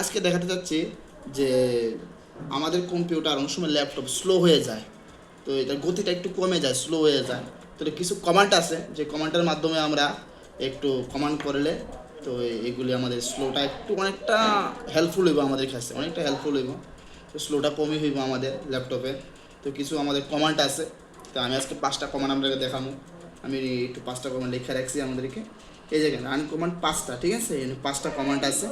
আজকে দেখাতে চাচ্ছি যে আমাদের কম্পিউটার অনেক সময় ল্যাপটপ স্লো হয়ে যায়। তো এটার গতিটা একটু কমে যায় স্লো হয়ে যায়। তো কিছু কমান্ড আছে, যে কমান্ডের মাধ্যমে আমরা একটু কমান্ড করলে তো এগুলি আমাদের স্লোটা একটু অনেকটা হেল্পফুল হইব আমাদের কাছে, অনেকটা হেল্পফুল হইব। তো স্লোটা কমই হইব আমাদের ল্যাপটপে তো কিছু আমাদের কমান্ড আছে, তো আমি আজকে পাঁচটা কমান্ড আপনাকে দেখাবো। আমি একটু পাঁচটা কমান্ড লিখে রাখছি আমাদেরকে। এই জায়গায় রান কমান্ড পাঁচটা, ঠিক আছে? পাঁচটা কমান্ড আছে।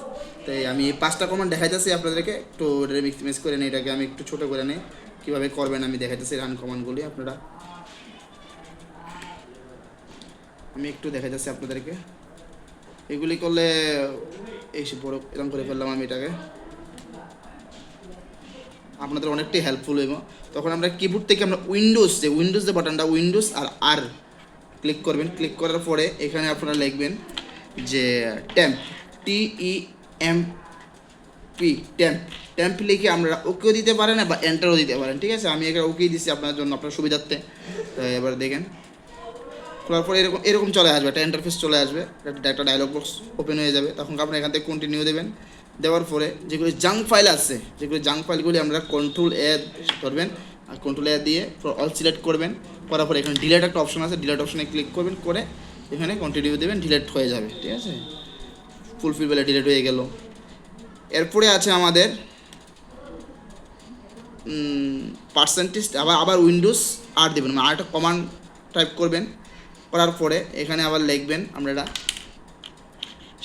তাই আমি পাঁচটা কমান্ড দেখাইতেছি আপনাদেরকে। একটু মিক্স মিক্স করে নিই, এটাকে আমি একটু ছোটো করে নিই। কীভাবে করবেন আমি দেখাইতেছি রান কমান্ডগুলি আপনারা। আমি একটু দেখাইতেছি আপনাদেরকে। এগুলি করলে, এই বড়, এরকম করে ফেললাম আমি এটাকে। আপনাদের অনেকটাই হেল্পফুল হইব। তখন আমরা কিবোর্ড থেকে আমরা উইন্ডোজ যে উইন্ডোজ যে বাটনটা উইন্ডোজ আর আর ক্লিক করবেন। ক্লিক করার পরে এখানে আপনারা লিখবেন যে temp T E M P temp temp লিখে আমরা ওকেও দিতে পারেন বা এন্টারও দিতে পারেন, ঠিক আছে? আমি এখানে ওকেই দিচ্ছি আপনার জন্য, আপনার সুবিধার্থে। তো এবার দেখেন। খোলার পরে এরকম এরকম চলে আসবে, একটা ইন্টারফেস চলে আসবে, একটা- ডায়লগ বক্স ওপেন হয়ে যাবে। তখন আপনি এখান থেকে কন্টিনিউ দেবেন। দেওয়ার পরে যেগুলি জাঙ্ক ফাইল আছে, যেগুলি জাঙ্ক ফাইলগুলি আমরা কন্ট্রোল এ ধরবেন। আর কন্ট্রোল এ দিয়ে অল সিলেক্ট করবেন। করার পরে এখানে ডিলেট একটা অপশন আছে ডিলেট অপশনে ক্লিক করবেন, করে এখানে কন্টিনিউ দেবেন ডিলেট হয়ে যাবে, ঠিক আছে? ফুলফিল বেলা ডিলেট হয়ে গেল। এরপরে আছে আমাদের পার্সেন্টেজ আবার আবার উইন্ডোজ আর দেবেন মানে আরেকটা কমান্ড টাইপ করবেন, করার পরে এখানে আবার লিখবেন আপনারা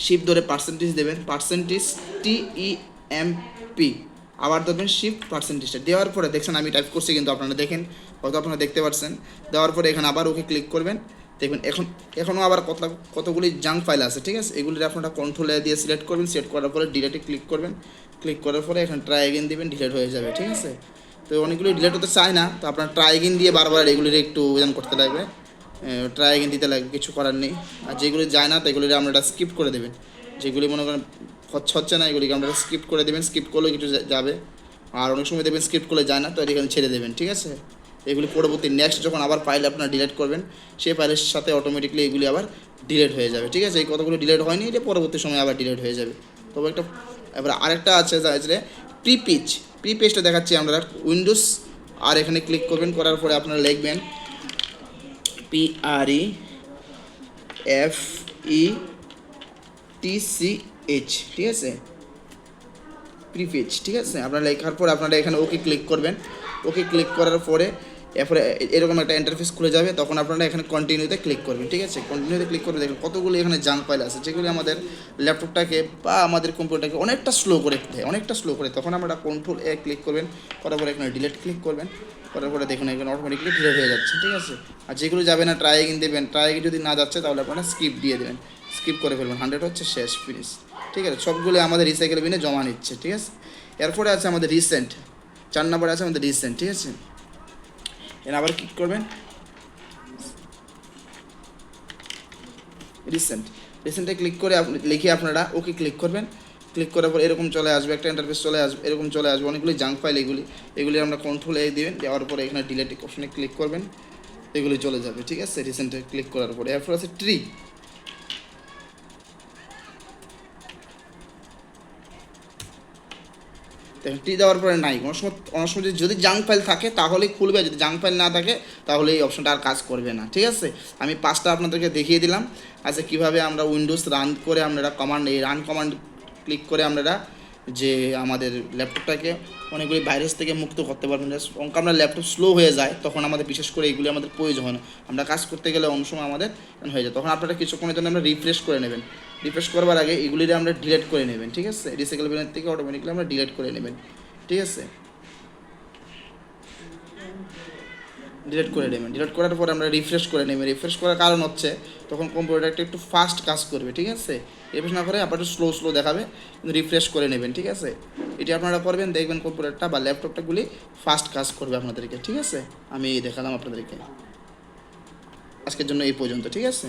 শিপ ধরে পার্সেন্টেজ দেবেন percentage T E M P আবার দেবেন শিফট পার্সেন্টেজটা দেওয়ার পরে দেখছেন আমি টাইপ করছি কিন্তু আপনারা দেখেন, হয়তো আপনারা দেখতে পাচ্ছেন দেওয়ার পরে এখানে আবার ওকে ক্লিক করবেন। দেখবেন এখন, এখনও আবার কত কতগুলি জাঙ্ক ফাইল আছে, ঠিক আছে? এগুলির আপনারা কন্ট্রোলে দিয়ে সিলেক্ট করবেন সিলেক্ট করার পরে ডিলেটে ক্লিক করবেন। ক্লিক করার পরে এখানে ট্রাই এগেন দিবেন ডিলেট হয়ে যাবে, ঠিক আছে? তো অনেকগুলি ডিলেট হতে চায় না, তো আপনার ট্রাই এগেন দিয়ে বারবার এগুলির একটু ওজন করতে লাগবে। ট্রাই এগেন দিতে লাগবে, কিছু করার নেই। আর যেগুলি যায় না, তো এগুলি আপনারা স্কিপ করে দেবেন। যেগুলি মনে করেন হচ্ছে হচ্ছে না এগুলিকে আপনারা স্কিপ করে দেবেন স্কিপ করলে কিছু যাবে। আর অনেক সময় দেখবেন স্কিপ করলে যায় না, তো এখানে ছেড়ে দেবেন, ঠিক আছে? এগুলি পরবর্তী নেক্সট যখন আবার ফাইল আপনারা ডিলিট করবেন, সেই ফাইলের সাথে অটোমেটিকলি এগুলি আবার ডিলিট হয়ে যাবে, ঠিক আছে? এই কতগুলো ডিলিট হয়নি, এটা পরবর্তী সময় আবার ডিলিট হয়ে যাবে। তবে একটা এবার আরেকটা আছে যা প্রি পেজ প্রি পেজটা দেখাচ্ছি আমরা। উইন্ডোজ আর এখানে ক্লিক করবেন, করার পরে আপনারা লিখবেন P R E F E T C H ঠিক আছে? প্রিপেজ ঠিক আছে? আপনারা লেখার পর আপনারা এখানে ওকে ক্লিক করবেন। ওকে ক্লিক করার পরে এরপরে এরকম একটা ইন্টারফেস খুলে যাবে, তখন আপনারা এখানে কন্টিনিউতে ক্লিক করবেন, ঠিক আছে? কন্টিনিউতে ক্লিক করবে দেখবেন কতগুলো এখানে জাঙ্ক ফাইল আছে, যেগুলি আমাদের ল্যাপটপটাকে বা আমাদের কম্পিউটারকে অনেকটা স্লো করে দেয়, অনেকটা স্লো করে তখন আমরা কন্ট্রোল এ ক্লিক করবেন, করার পরে এখানে ডিলেট ক্লিক করবেন, করার পরে দেখুন এখানে অটোমেটিকলি ডিলেট হয়ে যাচ্ছে, ঠিক আছে? আর যেগুলো যাবে না ট্রাই এগিন দেবেন ট্রাই যদি না যাচ্ছে, তাহলে আপনারা স্কিপ দিয়ে দেবেন স্কিপ করে ফেলবেন হান্ড্রেড হচ্ছে শেষ ফিনিশ ঠিক আছে? সবগুলো আমাদের রিসাইকেল বিনে জমা নিচ্ছে, ঠিক আছে? এরপরে আছে আমাদের রিসেন্ট চার নম্বরে আছে আমাদের রিসেন্ট ঠিক আছে? এর আবার ক্লিক করবেন? রিসেন্ট রিসেন্টে ক্লিক করে আপনি- লিখে আপনারা ওকে ক্লিক করবেন। ক্লিক করার পর এরকম চলে আসবে, একটা ইন্টারফেস চলে আসবে এরকম চলে আসবে। অনেকগুলি জাঙ্ক ফাইল এগুলি এগুলি আমরা কন্ট্রোল এ দিবেন, দেওয়ার পরে এখানে ডিলেট অপশনে ক্লিক করবেন। এগুলি চলে যাবে, ঠিক আছে? রিসেন্টে ক্লিক করার পরে। এরপর আছে ট্রি টি দেওয়ার পরে নাই। কোনো সময় অনেক সময় যদি- জাঙ্ক ফাইল থাকে, তাহলেই খুলবে। যদি জাঙ্ক ফাইল না থাকে তাহলে এই অপশনটা আর কাজ করবে না। ঠিক আছে? আমি পাঁচটা আপনাদেরকে দেখিয়ে দিলাম। আচ্ছা কীভাবে আমরা উইন্ডোজ রান করে আমরা কমান্ড এই রান কমান্ড ক্লিক করে আমরা যে আমাদের ল্যাপটপটাকে অনেকগুলি ভাইরাস থেকে মুক্ত করতে পারবেন অঙ্ক, আমরা ল্যাপটপ স্লো হয়ে যায়, তখন আমাদের বিশেষ করে এইগুলি আমাদের প্রয়োজন হয় না। আমরা কাজ করতে গেলে অন্য সময় আমাদের হয়ে যায়। তখন আপনারা কিছুক্ষণের জন্য আমরা রিফ্রেশ করে নেবেন। রিফ্রেশ করবার আগে এগুলিরে আমরা ডিলেট করে নেবেন, ঠিক আছে? রিসাইকেল বিনের থেকে অটোমেটিকলি আমরা ডিলেট করে নেবেন, ঠিক আছে? ডিলিট করে নেবেন ডিলিট করার পর আমরা রিফ্রেশ করে নেবেন। রিফ্রেশ করার কারণ হচ্ছে, তখন কম্পিউটারটা একটু ফাস্ট কাজ করবে, ঠিক আছে? রিফ্রেশ না করে আবার একটু স্লো স্লো দেখাবে রিফ্রেশ করে নেবেন, ঠিক আছে? এটি আপনারা করবেন, দেখবেন কম্পিউটারটা বা ল্যাপটপটাগুলি ফাস্ট কাজ করবে আপনাদেরকে, ঠিক আছে? আমি দেখালাম আপনাদেরকে। আজকের জন্য এই পর্যন্ত, ঠিক আছে?